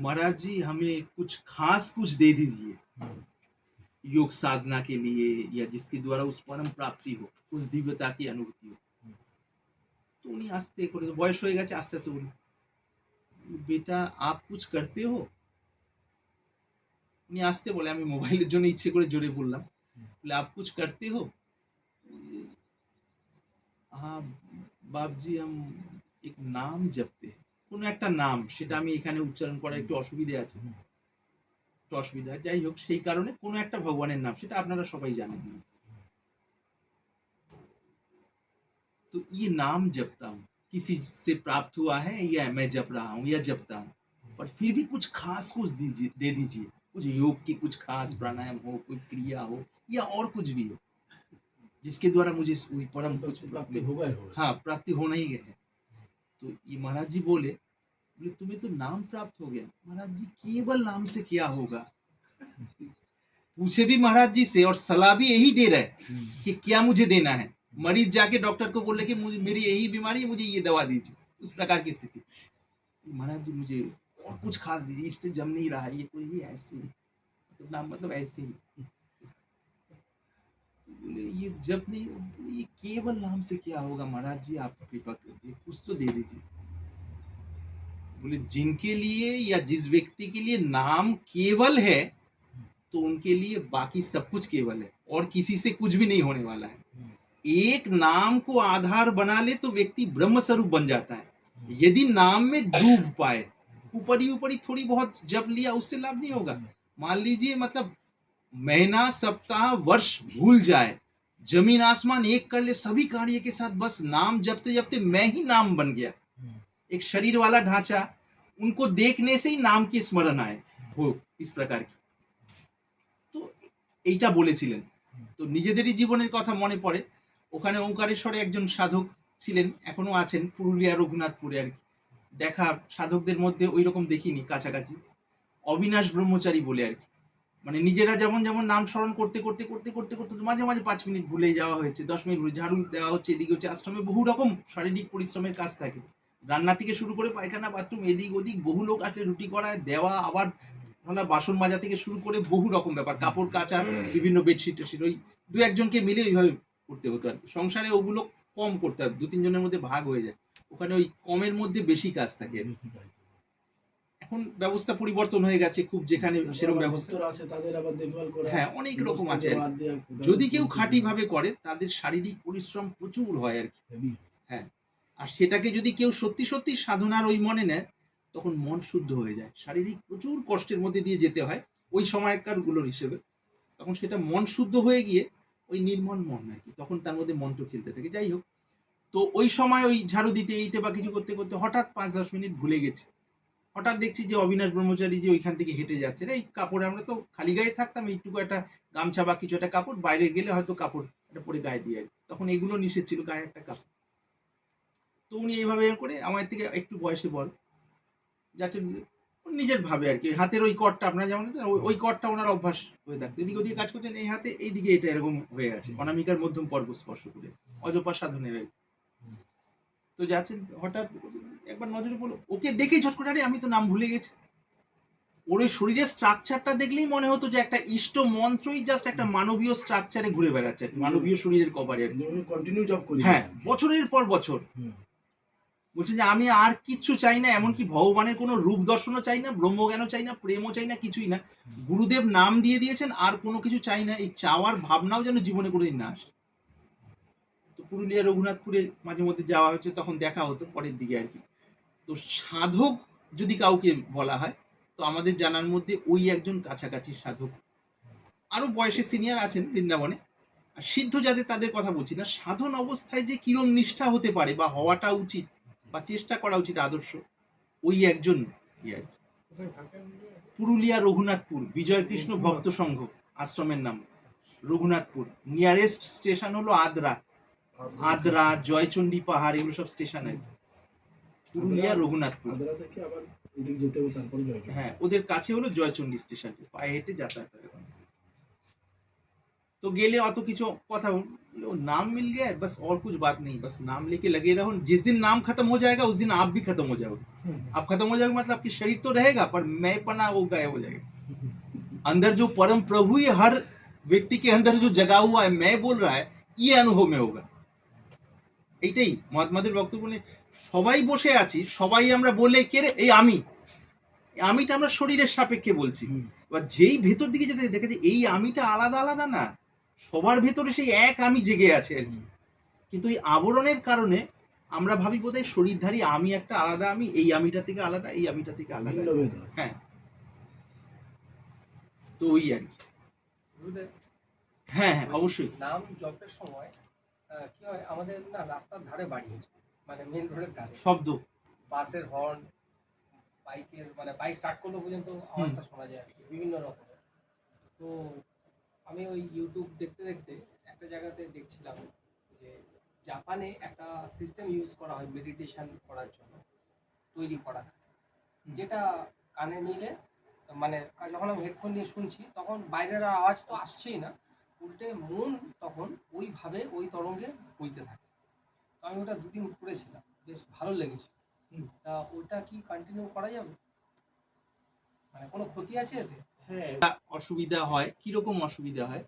महाराज जी हमें कुछ खास कुछ दे दीजिए योग साधना के लिए या जिसके द्वारा उस परम प्राप्ति हो उस दिव्यता की अनुभूति हो তো উনি আস্তে করে বয়স হয়ে গেছে আস্তে আস্তে উনি বেটা আপ কুছ করতে হো উনি আসতে বলে আমি মোবাইলের জন্য ইচ্ছে করে জোরে বললাম বলে আপ কুছ করতে হো হ্যাঁ বাবজি हम एक নাম জপতে हैं। কোনো একটা নাম সেটা আমি এখানে উচ্চারণ করার একটু অসুবিধে আছে একটু অসুবিধা যাই হোক সেই কারণে কোনো একটা ভগবানের নাম সেটা আপনারা সবাই জানেন तो ये नाम जपता हूँ किसी से प्राप्त हुआ है या मैं जप रहा हूँ या जपता हूँ पर फिर भी कुछ खास कुछ दीजिए दे दीजिए कुछ योग की कुछ खास प्राणायाम हो कोई क्रिया हो या और कुछ भी हो जिसके द्वारा मुझे वही परम कुछ प्राप्ति होगा ही होगा हाँ प्राप्ति होना ही है तो ये महाराज जी बोले बोले, तुम्हें तो नाम प्राप्त हो गया। महाराज जी, केवल नाम से क्या होगा? पूछे भी महाराज जी से और सलाह भी यही दे रहे कि क्या मुझे देना है। मरीज़ जाके डॉक्टर को बोले कि मुझे, मेरी यही बीमारी है, मुझे ये दवा दीजिए। उस प्रकार की स्थिति। महाराज जी, मुझे और कुछ खास दीजिए, इससे जम नहीं रहा है, ये कोई ऐसे मतलब नाम मतलब ऐसे ही। तो ये जब नहीं ये केवल नाम से क्या होगा? महाराज जी, आप कृपा कर दिए कुछ तो दे दीजिए। बोले, जिनके लिए या जिस व्यक्ति के लिए नाम केवल है तो उनके लिए बाकी सब कुछ केवल है, और किसी से कुछ भी नहीं होने वाला है। एक नाम को आधार बना ले तो व्यक्ति ब्रह्म स्वरूप बन जाता है। यदि नाम में डूब पाए ऊपरी ऊपरी थोड़ी बहुत जब लिया, उससे लाभ नहीं होगा। मान लीजिए मतलब महीना सप्ताह वर्ष भूल जाए जमीन आसमान एक कर ले सभी कार्य के साथ बस नाम जपते जपते मैं ही नाम बन गया एक शरीर वाला ढांचा उनको देखने से ही नाम की स्मरण आए हो इस प्रकार की তো এইটা বলেছিলেন তো নিজেদেরই জীবনের কথা মনে পড়ে ওখানে ওঙ্কারেশ্বরে একজন সাধক ছিলেন এখনো আছেন পুরুলিয়া রঘুনাথপুরে আর কি দেখা সাধকদের মধ্যে ওই রকম দেখিনি কাছাকাছি অবিনাশ ব্রহ্মচারী বলে আর কি মানে নিজেরা যেমন যেমন নাম স্মরণ করতে করতে করতে করতে করতে মাঝে মাঝে পাঁচ মিনিট ভুলে যাওয়া হয়েছে দশ মিনিট ভুলে ঝাড়ু দেওয়া হচ্ছে এদিকে হচ্ছে আশ্রমে বহু রকম শারীরিক পরিশ্রমের কাজ থাকে। রান্না থেকে শুরু করে পায়খানা বাথরুম এদিক ওদিক বহু লোক আছে রুটি করায় দেওয়া আবার ধরো বাসন মাজা থেকে শুরু করে বহু রকম ব্যাপার কাপড় কাচা বিভিন্ন বেডশিট টেডশিট ওই দু একজনকে মিলে ওইভাবে করতে হতো আর সংসারে ওগুলো কম করতে হবে দু তিনজনের মধ্যে ভাগ হয়ে যায়। ওখানে ওই কমের মধ্যে বেশি কাজ থাকে। এখন ব্যবস্থা পরিবর্তন হয়ে গেছে খুব যেখানে সেরকম ব্যবস্থা আছে তাদের আবার দেখভাল করা হ্যাঁ অনেক রকম আছে। যদি কেউ খাঁটি ভাবে করে তাদের শারীরিক পরিশ্রম প্রচুর হয় আর কি। Heavy। আর সেটাকে যদি কেউ সত্যি সত্যি সাধনার ওই মনে নেয় তখন মন শুদ্ধ হয়ে যায়। শারীরিক প্রচুর কষ্টের মধ্যে দিয়ে যেতে হয় ওই সময়কারগুলোর হিসেবে। তখন সেটা মন শুদ্ধ হয়ে গিয়ে ওই নির্মল মন আর কি। তখন তার মধ্যে মন্ত্র খেলতে থাকে। যাই হোক তো ওই সময় ওই ঝাড়ু দিতে এইতে বা কিছু করতে করতে হঠাৎ পাঁচ দশ মিনিট ভুলে গেছে। হঠাৎ দেখছি যে অবিনাশ ব্রহ্মচারী যে ওইখান থেকে হেঁটে যাচ্ছে এই কাপড়ে আমরা তো খালি গায়ে থাকতাম, এইটুকু একটা গামছা বা কিছু একটা কাপড়, বাইরে গেলে হয়তো কাপড় একটা পরে গায়ে দিয়ে তখন এগুলো নিষেধ ছিল, গায়ে একটা কাপড়। তো উনি এইভাবে করে আমার থেকে একটু বয়সে বল, যাচ্ছে নিজের ভাবে আর কি হাতের ওই কটটা, আপনারা যেমন ওই- কটটা ওনার অভ্যাস হয়ে থাকতো। এদিকে ওদিকে কাজ করছেন, এই হাতে এইদিকে এটা এরকম হয়ে আছে, অনামিকার মধ্যম পর্ব স্পর্শ করে অজপা সাধনের। তো যাচ্ছেন হঠাৎ একবার নজরে পড়ল। ওকে দেখেই ঝট করে আরে আমি তো নাম ভুলে গেছি। ওর ওই শরীরের স্ট্রাকচারটা দেখলেই মনে হতো যে একটা ইষ্ট মন্ত্রই জাস্ট একটা মানবীয় স্ট্রাকচারে ঘুরে বেড়াচ্ছে মানবীয় শরীরের কভারে কন্টিনিউ জব করি হ্যাঁ বছরের পর বছর। বলছে যে আমি আর কিচ্ছু চাই না এমনকি ভগবানের কোনো রূপ দর্শনও চাই না ব্রহ্মজ্ঞানও চাই না প্রেমও চাই না কিছুই না। গুরুদেব নাম দিয়ে দিয়েছেন আর কোনো কিছু চাই না। এই চাওয়ার ভাবনাও যেন জীবনে কোনোদিন না আসে। তো পুরুলিয়া রঘুনাথপুরে মাঝে মধ্যে যাওয়া হচ্ছে তখন দেখা হতো, পরের দিকে আর কি। তো সাধক যদি কাউকে বলা হয়, তো আমাদের জানার মধ্যে ওই একজন কাছাকাছি সাধক। আরও বয়সে সিনিয়র আছেন বৃন্দাবনে। আর সিদ্ধ যাদের, তাদের কথা বলছি না। সাধন অবস্থায় যে কিরম নিষ্ঠা হতে পারে বা হওয়াটা উচিত বা চেষ্টা করা উচিত আদর্শ, ওই একজন। পুরুলিয়া রঘুনাথপুর বিজয় কৃষ্ণ ভক্ত সংঘ আশ্রমের নাম, রঘুনাথপুর। নিয়ারেস্ট স্টেশন হলো আদ্রা। আদ্রা জয়চণ্ডী পাহাড় এগুলো সব স্টেশন আর কি। পুরুলিয়া রঘুনাথপুর আদ্রা থেকে আবার এদিকে যেতে হবে তারপরে জয় হ্যাঁ ওদের কাছে হলো জয়চণ্ডী স্টেশন পায়ে হেঁটে যাতায়াত হয় ওখান থেকে। তো গেলে অত কিছু কথা बोले, वो नाम मिल गया है बस और कुछ बात नहीं बस नाम लेके लगे रहो जिस दिन नाम खत्म हो जाएगा उस दिन आप भी खत्म हो जाओगे आप खत्म हो जाओगे मतलब आपकी शरीर तो रहेगा पर मैं पना वो गायब हो जाएगा अंदर जो परम प्रभु ये हर व्यक्ति के अंदर जो जगा हुआ है मैं बोल रहा है ये अनुभव में होगा এইটাই মহাত্মাদের বক্তব্য নিয়ে সবাই বসে আছি সবাই আমরা বলে কে রে এই আমি। এই আমিটা আমরা শরীরের সাপেক্ষে বলছি। এবার যেই ভেতর দিকে যেতে দেখে যে এই আমিটা আলাদা আলাদা না সবার ভেতরে সেই এক আমি জেগে আছে আর কি। কিন্তু এই আবরণের কারণে আমরা ভাবি বোধহয় শরীরধারী আমি একটা আলাদা আমি এই আমিটা থেকে আলাদা এই আমিটা থেকে আলাদা। হ্যাঁ। তো ওই আর কি। হ্যাঁ হ্যাঁ অবশ্যই। নাম জপের সময় কি হয় আমাদের না রাস্তার ধারে বাড়ি মানে মেন রোডের ধারে। শব্দ। বাসের হর্ন বাইকের মানে বাইক স্টার্ট করলে পর্যন্ত আওয়াজটা শোনা যায় আর কি, বিভিন্ন রকমের। তো আমি ওই ইউটিউব দেখতে দেখতে একটা জায়গাতে দেখছিলাম যে জাপানে একটা সিস্টেম ইউজ করা হয় মেডিটেশন করার জন্য তৈরি করা। যেটা কানে নিলে মানে যখন আমি হেডফোন নিয়ে শুনছি তখন বাইরের আওয়াজ তো আসছেই না উল্টে মন তখন ওইভাবে ওই তরঙ্গে বইতে থাকে। তো আমি ওটা দুদিন করেছিলাম বেশ ভালো লেগেছে। তা ওটা কি কন্টিনিউ করা যাবে? মানে কোনো ক্ষতি আছে এতে? হ্যাঁ অসুবিধা হয়। কীরকম অসুবিধা হয়?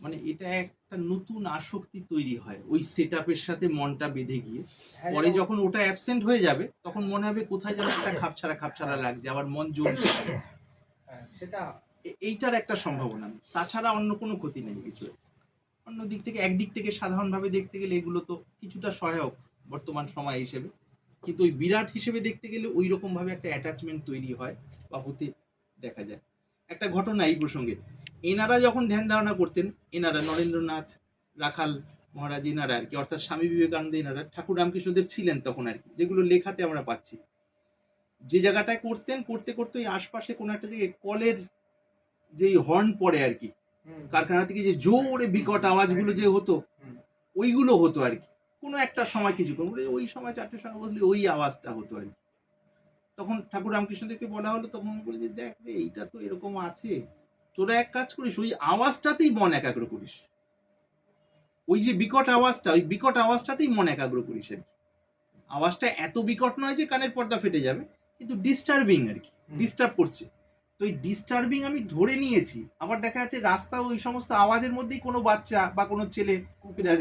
মানে এটা একটা নতুন আসক্তি তৈরি হয় ওই সেট সাথে মনটা বেঁধে গিয়ে। হ্যাঁ, পরে যখন ওটা অ্যাবসেন্ট হয়ে যাবে তখন মনে হবে কোথায় যেন একটা খাপছাড়া খাপছাড়া লাগছে আবার মন জ্বলছে। হ্যাঁ, সেটা এইটার একটা সম্ভাবনা। তাছাড়া অন্য কোনো ক্ষতি নেই কিছু। অন্য দিক থেকে একদিক থেকে সাধারণভাবে দেখতে গেলে এগুলো তো কিছুটা সহায়ক বর্তমান সময় হিসেবে। কিন্তু ওই বিরাট হিসেবে দেখতে গেলে ওই রকম ভাবে একটা অ্যাটাচমেন্ট তৈরি হয় বা হতে দেখা যায়। একটা ঘটনা এই প্রসঙ্গে। এনারা যখন ধ্যান ধারণা করতেন, এনারা নরেন্দ্রনাথ, রাখাল মহারাজ এনারা আর কি, অর্থাৎ স্বামী বিবেকানন্দ এনারা, ঠাকুর রামকৃষ্ণদেব ছিলেন তখন আর কি, যেগুলো লেখাতে আমরা পাচ্ছি। যে জায়গাটায় করতেন, করতে করতে ওই আশপাশে কোনো একটা জায়গায় কলের যেই হর্ন পড়ে আর কি কারখানা থেকে যে জোরে বিকট আওয়াজগুলো যে হতো ওইগুলো হতো আর কি। কোনো একটা সময় বলে ওই সময় চারটের সময় বললে ওই আওয়াজটা হতো আর কি। তখন ঠাকুর রামকৃষ্ণদেবকে বলা হলো তখন বলে যে দেখ রে এইটা তো এরকম আছে। তোরা এক কাজ করিস ওই আওয়াজটাতেই মন একাগ্র করিস। ওই যে বিকট আওয়াজটা ওই বিকট আওয়াজটাতেই মন একাগ্র করিস আর কি। আওয়াজটা এত বিকট নয় যে কানের পর্দা ফেটে যাবে কিন্তু ডিস্টার্বিং আর কি ডিস্টার্ব করছে। তো এই ডিস্টার্বিং আমি ধরে নিয়েছি। আবার দেখা যাচ্ছে রাস্তা ওই সমস্ত আওয়াজের মধ্যেই কোনো বাচ্চা বা কোনো ছেলে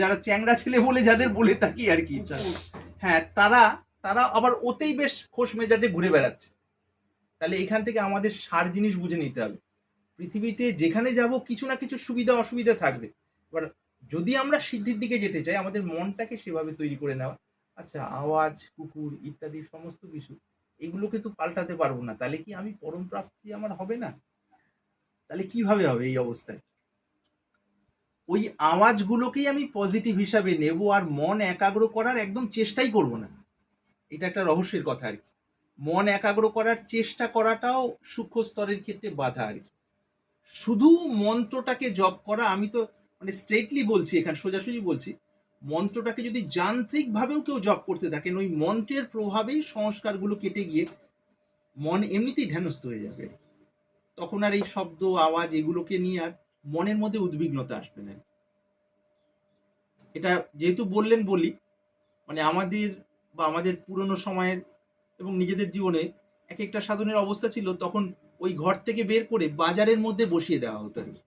যারা চ্যাংরা ছেলে বলে যাদের বলে থাকি আর কি। হ্যাঁ তারা তারা আবার ওতেই বেশ খোশ মেজাজে ঘুরে বেড়াচ্ছে। তাহলে এখান থেকে আমাদের সার জিনিস বুঝে নিতে হবে। পৃথিবীতে যেখানে যাব কিছু না কিছু সুবিধা অসুবিধা থাকবে। এবার যদি আমরা সিদ্ধির দিকে যেতে চাই আমাদের মনটাকে সেভাবে তৈরি করে নেওয়া। আচ্ছা আওয়াজ কুকুর ইত্যাদি সমস্ত কিছু। এগুলোকে তো পাল্টাতে পারব না। তাহলে কি আমি পরম প্রাপ্তি আমার হবে না? তাহলে কীভাবে হবে এই অবস্থায়? ওই আওয়াজগুলোকেই আমি পজিটিভ হিসাবে নেব আর মন একাগ্র করার একদম চেষ্টাই করব না। এটা একটা রহস্যের কথা আর কি। মন একাগ্র করার চেষ্টা করাটাও সূক্ষ্ম স্তরের ক্ষেত্রে বাধা আর কি। শুধু মন্ত্রটাকে জপ করা, আমি তো মানে স্ট্রেটলি বলছি, এখানে সোজাসুজি বলছি মন্ত্রটাকে যদি যান্ত্রিকভাবেও কেউ জপ করতে থাকেন ওই মন্ত্রের প্রভাবেই সংস্কারগুলো কেটে গিয়ে মন এমনিতেই ধ্যানস্থ হয়ে যাবে। তখন আর এই শব্দ, আওয়াজ এগুলোকে নিয়ে আর মনের মধ্যে উদ্বিগ্নতা আসবে না। এটা যেহেতু বললেন বলি মানে আমাদের বা আমাদের পুরনো সময়ের এবং নিজেদের জীবনে এক একটা সাধনের অবস্থা ছিল, তখন ওই ঘর থেকে বের করে বাজারের মধ্যে বসিয়ে দেওয়া হতো আর কি।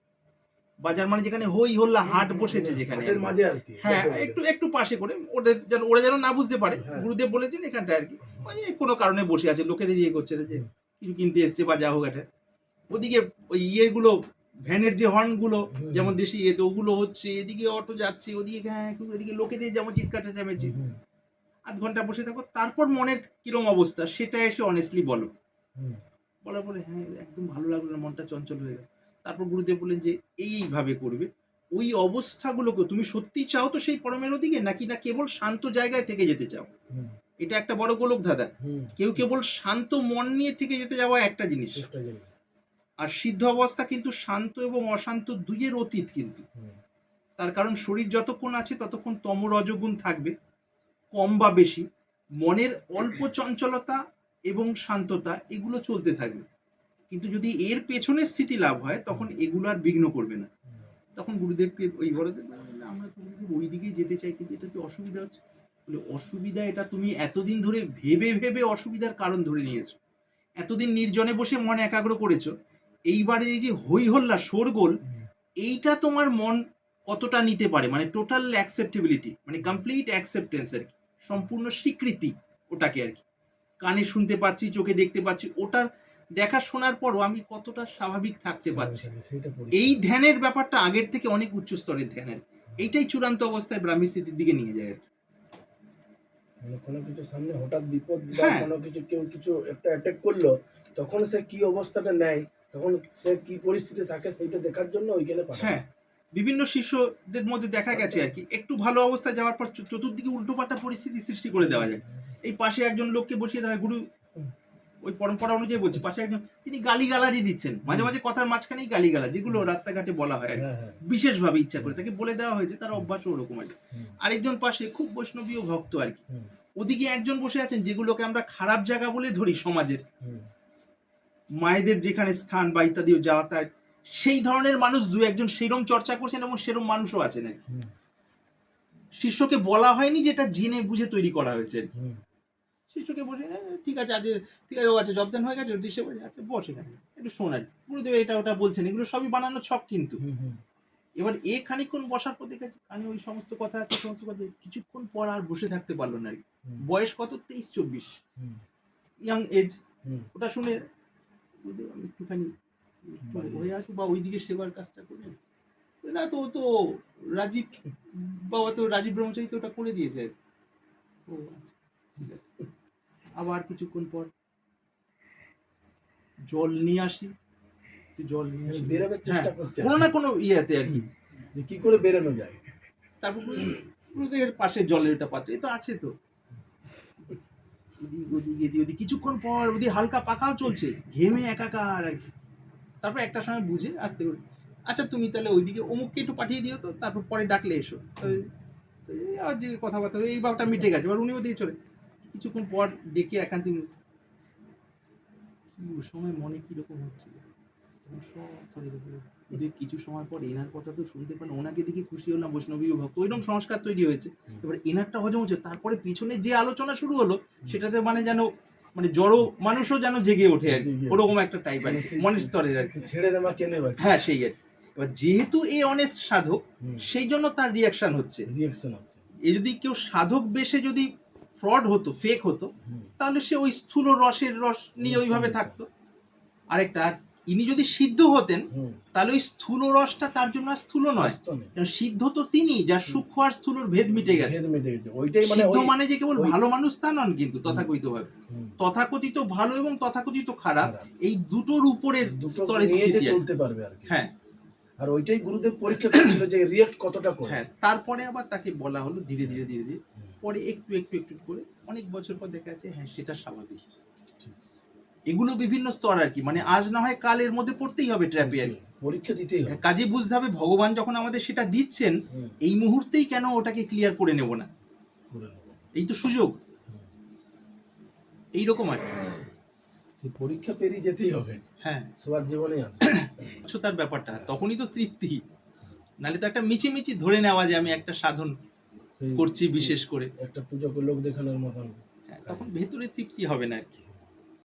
বাজার মানে যেখানে হই হল্লা হাট বসেছে যেখানে মাঝে আর কি হ্যাঁ একটু একটু পাশে করে ওদের যেন ওরা যেন না বুঝতে পারে। হ্যাঁ। গুরুদেব বলেছেন এখানটা আর কি যে কোনো কারণে বসে আছে লোকেদের ইয়ে করছে যে কিছু কিনতে এসছে বা যা হোক এটা ওদিকে ওই ইয়েগুলো ভ্যানের যে হর্নগুলো। যেমন দেশি ইয়ে তো ওগুলো হচ্ছে এদিকে অটো যাচ্ছে ওদিকে হ্যাঁ এদিকে লোকেদের যেমন চিৎকার চেঁচামেচি। আধ ঘণ্টা বসে থাকো তারপর মনের কিরম অবস্থা সেটা এসে অনেস্টলি বলো। বলার পরে হ্যাঁ একদম ভালো লাগল না মনটা চঞ্চল হয়ে গেল। তারপর গুরুদেব বললেন যে এইভাবে করবে। ওই অবস্থাগুলোকে তুমি সত্যি চাও তো সেই পরমের ওদিকে নাকি না কেবল শান্ত জায়গায় থেকে যেতে চাও? এটা একটা বড় গোলক ধাঁধা। কেউ কেবল শান্ত মন নিয়ে থেকে যেতে যাওয়া একটা জিনিস। আর সিদ্ধ অবস্থা কিন্তু শান্ত এবং অশান্ত দুইয়ের অতীত কিন্তু। তার কারণ শরীর যতক্ষণ আছে ততক্ষণ তম রজগুণ থাকবে কম বা বেশি। মনের অল্প চঞ্চলতা এবং শান্ততা এগুলো চলতে থাকবে। কিন্তু যদি এর পেছনে স্থিতি লাভ হয় তখন এগুলো আর বিঘ্ন করবে না। তখন গুরুদেবকে ওই বড়দের বললাম, আমরা তো গুরুদেব ওই দিকেই যেতে চাই কিন্তু এটা তো অসুবিধা হচ্ছে? বলে অসুবিধা এটা তুমি এতদিন ধরে ভেবে ভেবে অসুবিধার কারণ ধরে নিয়েছো। এতদিন নির্জনে বসে মন একাগ্র করেছ। এইবারে এই যে হই হল্লা শোরগোল এইটা তোমার মন কতটা নিতে পারে? মানে টোটাল অ্যাকসেপ্টেবিলিটি মানে কমপ্লিট অ্যাকসেপ্টেন্স আর কি। সম্পূর্ণ স্বীকৃতি ওটাকে আর কি। কানে শুনতে পাচ্ছি চোখে দেখতে পাচ্ছি ওটার দেখা শোনার পরও আমি কতটা স্বাভাবিক থাকতে পারছি। এই ধ্যানের ব্যাপারটা আগের থেকে অনেক উচ্চ স্তরের ধ্যানের। এইটাই চূড়ান্ত অবস্থায় ব্রাহ্মী স্থিতির দিকে নিয়ে যায়। মানে কোনো কিছু সামনে হঠাৎ বিপদ বা হ্যাঁ। কোনো কিছু কেউ কিছু একটা অ্যাটাক করল তখন সে কি অবস্থাটা নেয় তখন সে কি পরিস্থিতি থাকে সেইটা দেখার জন্য ওইখানে হ্যাঁ বিভিন্ন শিষ্যদের মধ্যে দেখা গেছে আর কি। একটু ভালো অবস্থায় যাওয়ার পর চতুর্দিকে উল্টোপাল্টা পরিস্থিতি সৃষ্টি করে দেওয়া যায়। এই পাশে একজন লোককে বসিয়ে দেওয়া হয় গুরু ওই পরম্পরা অনুযায়ী বলছি পাশে একজন তিনি গালিগালাজি দিচ্ছেন। মাঝে মাঝে কথার মাঝখানেই গালিগালা যেগুলো রাস্তাঘাটে বলা হয়। হ্যাঁ হ্যাঁ। বিশেষভাবে ইচ্ছা করে তাকে বলে দেওয়া হয়েছে তার অভ্যাস ওরকম আর আরেকজন পাশে খুব বৈষ্ণবীয় ভক্ত আর কি। ওদিকে একজন বসে আছেন যেগুলোকে আমরা খারাপ জায়গা বলে ধরি সমাজের। মায়েদের যেখানে স্থান বা ইত্যাদি যাতায়াত সেই ধরনের মানুষ দু একজন সেরম চর্চা করছেন এবং সেরম মানুষও আছেন আর কি। শিষ্যকে বলা হয়নি যেটা জেনে বুঝে তৈরি করা হয়েছে আর কি। শিষ্যকে বলে ঠিক আছে আজ ঠিক আছে ও আচ্ছা জবদান হয়ে গেছে দৃশ্য বসে আচ্ছা বস এখানে একটু শোন আর কি। গুরুদেব এটা ওটা বলছেন এগুলো সবই বানানো ছক কিন্তু। এবার এ খানিকক্ষণ বসার পর দেখেছি কানে ওই সমস্ত কথা সমস্ত কথা কিছুক্ষণ পর আর বসে থাকতে পারল না আর। বয়স কত তেইশ চব্বিশ। ইয়াং এজ ওটা শুনে আমি একটুখানি হয়ে আসব বা ওইদিকে সেবার কাজটা করে না তো তো রাজীব বাবা তো রাজীব ব্রহ্মচারী তো ওটা করে দিয়েছে। ও আচ্ছা, ঠিক আছে। আবার কিছুক্ষণ পর জল নিয়ে আসি। জল নিয়ে আসি। বেরোবার চেষ্টা হ্যাঁ, করছে কোনো না কোনো ইয়েতে আর কি। যে কি করে বেরোনো যায়। তারপর পাশে জলের একটা পাত্র এই তো আছে তো। এদিক ওদিক কিছুক্ষণ পর ওদিকে হালকা পাকাও চলছে ঘেমে একাকার আর কি। তারপর একটা সময় বুঝে আস্তে করে আচ্ছা তুমি তাহলে ওইদিকে অমুককে একটু পাঠিয়ে দিও তো তারপর পরে ডাকলে এসো। আর যে কথাবার্তা এই ভাবটা মিটে গেছে এবার উনি ওদিকে চলে কিছুক্ষণ পর ডেকে একান্তে কি সময় মনে কীরকম হচ্ছিল? কিছু সময় পর এনার কথা তো শুনতে পারেন ওনাকে দেখে খুশি হলাম বৈষ্ণবী ভক্ত। ওইরকম সংস্কার তৈরি হয়েছে। এবার এনারটা হজম হচ্ছে। তারপরে পিছনে যে আলোচনা শুরু হলো সেটাতে মানে যেন মানে জড়ো মানুষও যেন জেগে ওঠে আর কি। ওরকম একটা টাইপ আর কি, মনের স্তরের আর কি। ছেড়ে দেওয়া কেন হ্যাঁ সেই আর কি। এবার যেহেতু এ অনেস্ট সাধক সেই জন্য তার রিয়াকশন হচ্ছে। রিয়াকশন হচ্ছে। এ যদি কেউ সাধক বেশে যদি ফ্রড হতো ফেক হতো তাহলে সে ওই স্থূল রসের রস নিয়ে ওইভাবে থাকতো। আরেকটা ইনি যদি সিদ্ধ হতেন তাহলে ওই স্থূল রসটা তার জন্য আর স্থূল নয়। সিদ্ধ তো তিনি যার সূক্ষ্ম আর স্থূলর ভেদ মিটে গেছে। মানে সিদ্ধ মানে যে কেবল ভালো মানুষ তা নন কিন্তু তথাকথিত ভাবে তথাকথিত ভালো এবং তথাকথিত খারাপ। এই দুটোর উপরের স্তরে স্থিতি হ্যাঁ। আর ওইটাই গুরুদেব পরীক্ষা করছিল যে রিয়েক্ট কতটা করে। হ্যাঁ তারপরে আবার তাকে বলা হলো ধীরে ধীরে ধীরে ধীরে। পরে একটু একটু একটু করে অনেক বছর পর দেখা যাচ্ছে হ্যাঁ সেটা স্বাভাবিক। এগুলো বিভিন্ন স্তর আর কি মানে আজ না হয় কালের মধ্যে পড়তেই হবে ট্র্যাপে আর পরীক্ষা দিতেই হবে। কাজে বুঝতে হবে ভগবান যখন আমাদের সেটা দিচ্ছেন এই মুহূর্তেই কেন ওটাকে ক্লিয়ার করে নেব না। এই তো সুযোগ। এইরকম আর কি। সেই পরীক্ষা পেরিয়ে যেতেই হবে। হ্যাঁ। সবার জীবনে আছে। তার ব্যাপারটা তখনই তো তৃপ্তি। নাহলে তো একটা মিচি মিচি ধরে নেওয়া যে আমি একটা সাধন করছি বিশেষ করে। একটা পুজোকে লোক দেখানোর মতন। হ্যাঁ, তখন ভেতরে তৃপ্তি হবে না আর কি।